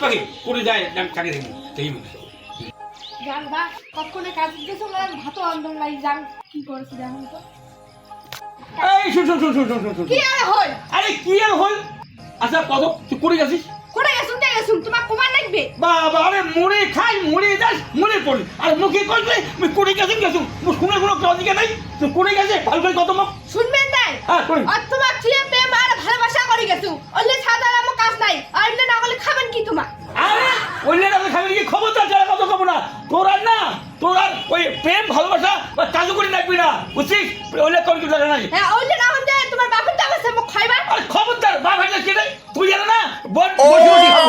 পাকে করে যায় চাকরি দেখি সেই মনে যান বা কখনো কাজ দিতেছো না ভাত আন্দোলন লাই যান। কি করেছে দেখুন তো। এই শুন শুন শুন শুন শুন শুন শুন। কি আর হই আরে কি আর হল? আচ্ছা কত তুই করে গেছিস? কোথায় গেছুন তাই গেছুন তোমার কুমার লাগবে? বাবা আরে মরে খাই মরে যাস মরে পড়ি আর মুখে করলে আমি করে গেছি গেছু। মুখ শুনে কোনো লজিকা নাই। তুই করে গেছে? ভালো করে কত মুখ। শুনবেন নাই? হ্যাঁ করি আর তোমার প্রিয় প্রেম আর ভালোবাসা করে গেছু অন্য সাধারণ আমার কাজ নাই আর এমনি না হলে খাবেন কি তোমার আরে অন্য রাতে খাবি কি ক্ষমতা যারা কত খাব না তোর আর না তোর আর ওই প্রেম ভালোবাসা বা কাজু করে বুঝছিস ওইলে কোন কিছু নাই? হ্যাঁ অন্য না হলে তোমার বাপের দাম আছে মোক খাইবা? আরে খবরদার বাপ হাজার কে তুই জানো না? বল বসে বসে খাব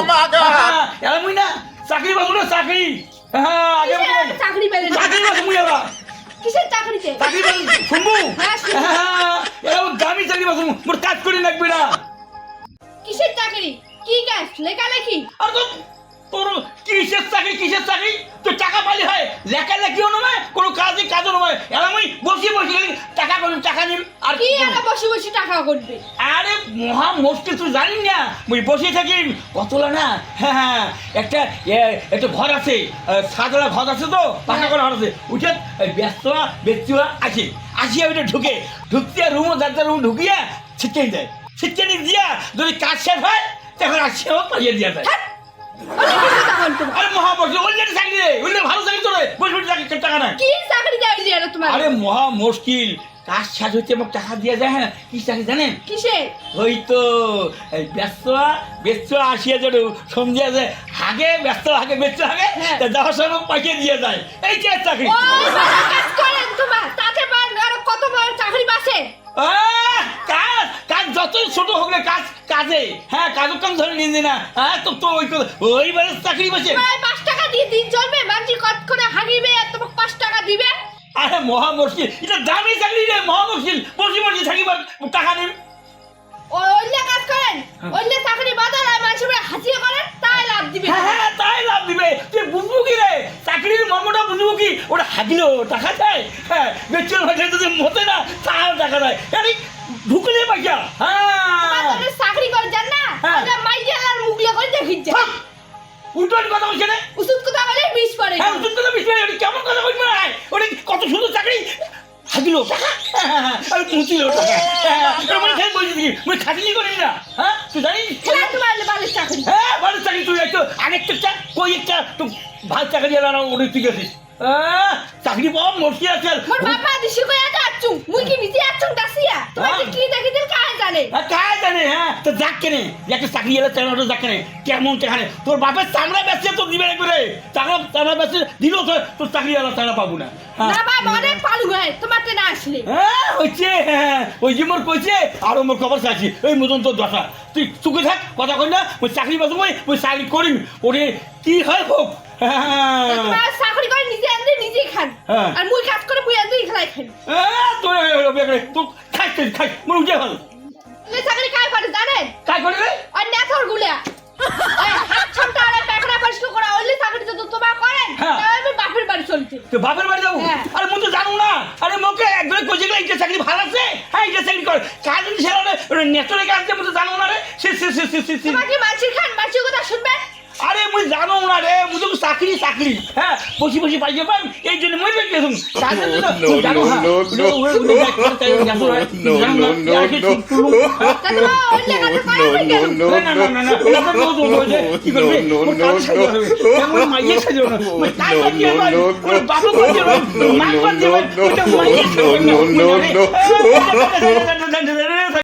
হ্যাঁ, এরা মুই না? চাকরি বাবু না চাকরি। হ্যাঁ আগে কিসের চাকরি পেলেন চাকরি বাবু মুই এবার কিসের চাকরিতে? চাকরি বাবু শুনব? হ্যাঁ, শুনব। হ্যাঁ, এরা দামি চাকরি বাবু মোর কাজ করে রাখবি না কিসের চাকরি? কি কাজ লেখালেখি? আর তো তোর কিসের চাকরি কিসের চাকরি? তোর টাকা পালি হয়। লেখা লেখিও নয় কোনো কাজই কাজও নয়। এরা মুই বসে বসে টাকা করি টাকা নিম আর কি আর বসে বসে টাকা করবে? আরে মহা মুশকিল তুই জানিস না মুই বসে থাকি। কতলা না? হ্যাঁ হ্যাঁ একটা একটা ঘর আছে সাদলা ঘর আছে তো পাকা করা ঘর আছে। উঠে ব্যস্তরা ব্যক্তিরা আছে আসিয়া ওইটা ঢুকে ঢুকতে রুমও যার যার রুম ঢুকিয়া ছিটকে দেয় ছিটকে দিয়া যদি কাজ শেষ হয় তখন আসিয়াও পাইয়ে দিয়া যায়। আরে মহা বসে অন্যের চাকরি রে অন্যের ভালো চাকরি তোরে বসে বসে চাকরি টাকা নাই। কি চাকরি দেওয়া দিয়ে তোমার? আরে মহা মুশকিল। কাজ শেষ হইতে আমাকে টাকা দিয়ে যায় হ্যাঁ? কি চাকরি জানেন? কিসের ওই তো এই ব্যস্ত ব্যস্ত আসিয়া যেন সন্ধ্যা যে হাগে ব্যস্ত হাগে ব্যস্ত হাগে হ্যাঁ। যাওয়ার সময় পাঠিয়ে দিয়ে যায়। এই যে চাকরি? হ্যাঁ কাজও কাম ধরে নিয়ে না হ্যাঁ তো তো ওই কথা- ওইবারে চাকরি বসে। পাঁচ টাকা দিয়ে দিন চলবে মানুষ কত করে আর তোমাকে পাঁচ টাকা দিবে। আরে মহা মুশকিল। এটা দামি চাকরি রে মহা মুশকিল। বসে বসে থাকিবার টাকা নেই। ও অন্য কাজ করেন অন্য চাকরি বাজার আর মানুষের হাসিয়ে করেন তাই লাভ দিবে। হ্যাঁ হ্যাঁ তাই লাভ দিবে। তুই বুঝব কি রে? চাকরির মর্মটা বুঝব কি? ওটা হাগলেও টাকা দেয় হ্যাঁ বেচুর ভাষা যদি মতে না তাও টাকা দেয় আরে ঢুকলে পাইয়া হ্যাঁ তোমার চাকরি করে যান না হ্যাঁ। ওটা মাইজেল আর মুগলে করে দেখিচ্ছে থাম। উল্টোর কথা বলছে না ওষুধ কথা বলে বিষ পড়ে। হ্যাঁ ওষুধ কথা বিষয় ওটা কেমন কথা বলবে না ওটা কত সুন্দর চাকরি। হাগিল। টাকা আর টাকা মানে খেয়ে বলছি কি? মানে খাটিনি করিস না? হ্যাঁ তুই জানিস? বালের চাকরি। হ্যাঁ ভালো চাকরি তুই একটু আরেকটা চা কই একটা তো ভালো চাকরি এলাম ওটা তুই গেছিস চাকরি পাওয়া মুশকিল আছে আর- মোর বাবা দিশি কই আজ আচ্ছু মুই কি নিজে আচ্ছু দাসিয়া তোমার যে কি দেখি দিল কাজ জানে হ্যাঁ, কাজ জানে হ্যাঁ তো যাক কেনে যে একটা চাকরি এলে চাকরি যাক কেনে কেমন চাকরি তোর বাপের চামড়া বেচছে তোর দিবে করে। চামড়া চামড়া বেচছে দিল তো তোর চাকরি এলা পাবো না। হ্যাঁ। হয় হ্যাঁ হচ্ছে ওই যে মোর কইছে আর মোর খবর চাচ্ছি ওই মতন তোর দশা। তুই চুকে থাক কথা কই না ওই চাকরি ওই চাকরি করিম। ওরে কি হয় হোক। চাকরি করে নিজে আনতে খান। আর মুই কাজ করে মুই আনতে খেলাই খান তোর তোর খাই খাই। মোর উঠে ভালো তো বাপের বাড়ি যাব? হ্যাঁ। আরে মুই তো জানো না। আরে মোকে একবারে কইছে গেলে এটা চাকরি ভালো আছে? হ্যাঁ এটা চাকরি কর। কাজ সেরা নেটরে কাজ মুই তো জানো না রে। সে সে সে সে সে সে তোমার চাকরি চাকরি। হ্যাঁ বসি বসি পাই যাবাম এই জন্য মুই বেঁচে. দেখ, তোর তাই জানো, হ্যাঁ, তুই No,